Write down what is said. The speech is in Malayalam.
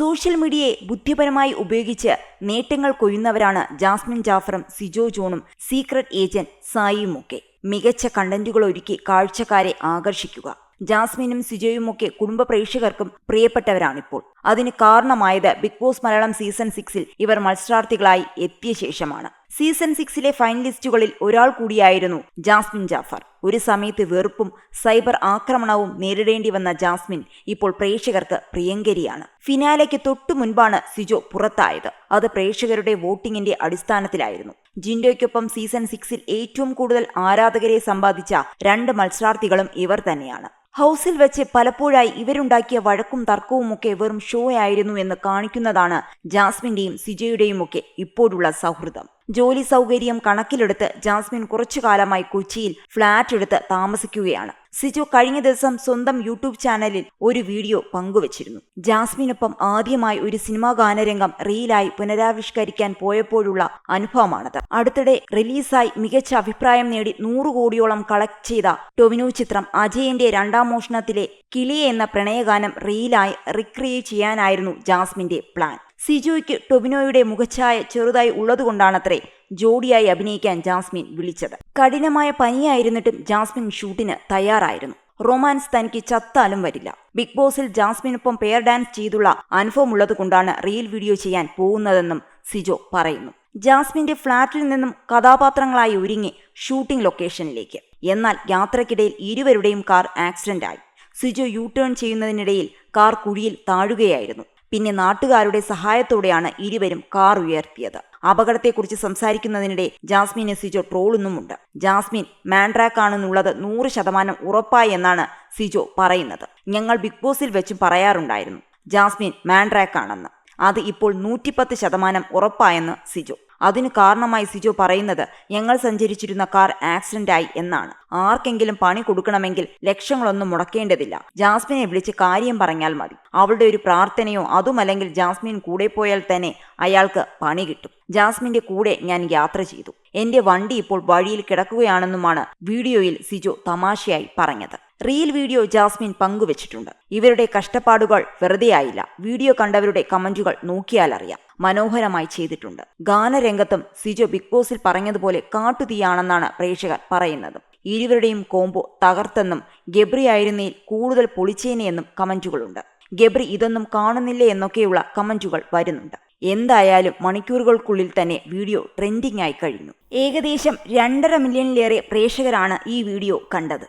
സോഷ്യൽ മീഡിയയെ ബുദ്ധിപരമായി ഉപയോഗിച്ച് നേട്ടങ്ങൾ കൊയ്യുന്നവരാണ് ജാസ്മിൻ ജാഫറും സിജോ ജോണും സീക്രട്ട് ഏജന്റ് സായിയുമൊക്കെ മികച്ച കണ്ടന്റുകൾ ഒരുക്കി കാഴ്ചക്കാരെ ആകർഷിക്കുക. ജാസ്മിനും സിജയുമൊക്കെ കുടുംബ പ്രേക്ഷകർക്കും പ്രിയപ്പെട്ടവരാണിപ്പോൾ. അതിന് കാരണമായത് ബിഗ് ബോസ് മലയാളം സീസൺ സിക്സിൽ ഇവർ മത്സരാർത്ഥികളായി എത്തിയ ശേഷമാണ്. സീസൺ സിക്സിലെ ഫൈനലിസ്റ്റുകളിൽ ഒരാൾ കൂടിയായിരുന്നു ജാസ്മിൻ ജാഫർ. ഒരു സമയത്ത് വെറുപ്പും സൈബർ ആക്രമണവും നേരിടേണ്ടി വന്ന ജാസ്മിൻ ഇപ്പോൾ പ്രേക്ഷകർക്ക് പ്രിയങ്കരിയാണ്. ഫിനാലയ്ക്ക് തൊട്ടു മുൻപാണ് സിജോ പുറത്തായത്. അത് പ്രേക്ഷകരുടെ വോട്ടിംഗിന്റെ അടിസ്ഥാനത്തിലായിരുന്നു. ജിൻഡോയ്ക്കൊപ്പം സീസൺ സിക്സിൽ ഏറ്റവും കൂടുതൽ ആരാധകരെ സമ്പാദിച്ച രണ്ട് മത്സരാർത്ഥികളും ഇവർ തന്നെയാണ്. ഹൗസിൽ വെച്ച് പലപ്പോഴായി ഇവരുണ്ടാക്കിയ വഴക്കും തർക്കവുമൊക്കെ വെറും ഷോയായിരുന്നു എന്ന് കാണിക്കുന്നതാണ് ജാസ്മിന്റെയും സിജയുടെയും ഒക്കെ ഇപ്പോഴുള്ള സൗഹൃദം. ജോലി സൗകര്യം കണക്കിലെടുത്ത് ജാസ്മിൻ കുറച്ചു കാലമായി കൊച്ചിയിൽ ഫ്ളാറ്റ് എടുത്ത് താമസിക്കുകയാണ്. സിജു കഴിഞ്ഞ ദിവസം സ്വന്തം യൂട്യൂബ് ചാനലിൽ ഒരു വീഡിയോ പങ്കുവച്ചിരുന്നു. ജാസ്മിനൊപ്പം ആദ്യമായി ഒരു സിനിമാ ഗാനരംഗം റീലായി പുനരാവിഷ്കരിക്കാൻ പോയപ്പോഴുള്ള അനുഭവമാണത്. അടുത്തിടെ റിലീസായി മികച്ച അഭിപ്രായം നേടി നൂറ് കോടിയോളം കളക്ട് ചെയ്ത ടൊവിനോ ചിത്രം അജയന്റെ രണ്ടാം മോഷണത്തിലെ കിളിയെ എന്ന പ്രണയഗാനം റീലായി റിക്രിയേറ്റ് ചെയ്യാനായിരുന്നു ജാസ്മിന്റെ പ്ലാൻ. സിജോയ്ക്ക് ടൊബിനോയുടെ മുഖഛായ ചെറുതായി ഉള്ളതുകൊണ്ടാണത്രേ ജോഡിയായി അഭിനയിക്കാൻ ജാസ്മിൻ വിളിച്ചത്. കഠിനമായ പനിയായിരുന്നിട്ടും ജാസ്മിൻ ഷൂട്ടിന് തയ്യാറായിരുന്നു. റൊമാൻസ് തനിക്ക് ചത്താലും വരില്ല. ബിഗ് ബോസിൽ ജാസ്മിനൊപ്പം പെയർ ഡാൻസ് ചെയ്തുള്ള അനുഭവമുള്ളതുകൊണ്ടാണ് റീൽ വീഡിയോ ചെയ്യാൻ പോകുന്നതെന്നും സിജോ പറയുന്നു. ജാസ്മിന്റെ ഫ്ളാറ്റിൽ നിന്നും കഥാപാത്രങ്ങളായി ഒരുങ്ങി ഷൂട്ടിംഗ് ലൊക്കേഷനിലേക്ക്. എന്നാൽ യാത്രക്കിടയിൽ ഇരുവരുടെയും കാർ ആക്സിഡന്റ് ആയി സിജോ യു ടേൺ ചെയ്യുന്നതിനിടയിൽ കാർ കുഴിയിൽ താഴുകയായിരുന്നു. പിന്നെ നാട്ടുകാരുടെ സഹായത്തോടെയാണ് ഇരുവരും കാർ ഉയർത്തിയത്. അപകടത്തെക്കുറിച്ച് സംസാരിക്കുന്നതിനിടെ ജാസ്മിനെ സിജോ ട്രോളുന്നുമുണ്ട്. ജാസ്മിൻ മാൻഡ്രാക്ക് ആണെന്നുള്ളത് നൂറ് ശതമാനം ഉറപ്പായി എന്നാണ് സിജോ പറയുന്നത്. ഞങ്ങൾ ബിഗ് ബോസിൽ വെച്ചും പറയാറുണ്ടായിരുന്നു. ജാസ്മിൻ മാൻഡ്രാക്ക് ആണെന്ന് അത് ഇപ്പോൾ നൂറ്റിപ്പത്ത് ശതമാനം ഉറപ്പായെന്ന് സിജോ. അതിനു കാരണമായി സിജോ പറയുന്നത് ഞങ്ങൾ സഞ്ചരിച്ചിരുന്ന കാർ ആക്സിഡന്റ് ആയി എന്നാണ്. ആർക്കെങ്കിലും പണി കൊടുക്കണമെങ്കിൽ ലക്ഷങ്ങളൊന്നും മുടക്കേണ്ടതില്ല. ജാസ്മിനെ വിളിച്ച് കാര്യം പറഞ്ഞാൽ മതി. അവളുടെ ഒരു പ്രാർത്ഥനയോ അതുമല്ലെങ്കിൽ ജാസ്മിൻ കൂടെ പോയാൽ തന്നെ അയാൾക്ക് പണി കിട്ടും. ജാസ്മിന്റെ കൂടെ ഞാൻ യാത്ര ചെയ്തു. എന്റെ വണ്ടി ഇപ്പോൾ വഴിയിൽ കിടക്കുകയാണെന്നുമാണ് വീഡിയോയിൽ സിജോ തമാശയായി പറഞ്ഞത്. റീൽ വീഡിയോ ജാസ്മിൻ പങ്കുവച്ചിട്ടുണ്ട്. ഇവരുടെ കഷ്ടപ്പാടുകൾ വെറുതെയായില്ല. വീഡിയോ കണ്ടവരുടെ കമന്റുകൾ നോക്കിയാലറിയാം മനോഹരമായി ചെയ്തിട്ടുണ്ട്. ഗാനരംഗത്തും സിജോ ബിഗ് ബോസിൽ പറഞ്ഞതുപോലെ കാട്ടുതീയാണെന്നാണ് പ്രേക്ഷകർ പറയുന്നത്. ഇരുവരുടെയും കോംബോ തകർത്തെന്നും ഗബ്രി ആയിരുന്നേൽ കൂടുതൽ പൊളിച്ചേനെയെന്നും കമന്റുകളുണ്ട്. ഗബ്രി ഇതൊന്നും കാണുന്നില്ലേ എന്നൊക്കെയുള്ള കമന്റുകൾ വരുന്നുണ്ട്. എന്തായാലും മണിക്കൂറുകൾക്കുള്ളിൽ തന്നെ വീഡിയോ ട്രെൻഡിംഗ് ആയി കഴിഞ്ഞു. ഏകദേശം രണ്ടര മില്യണിലേറെ പ്രേക്ഷകരാണ് ഈ വീഡിയോ കണ്ടത്.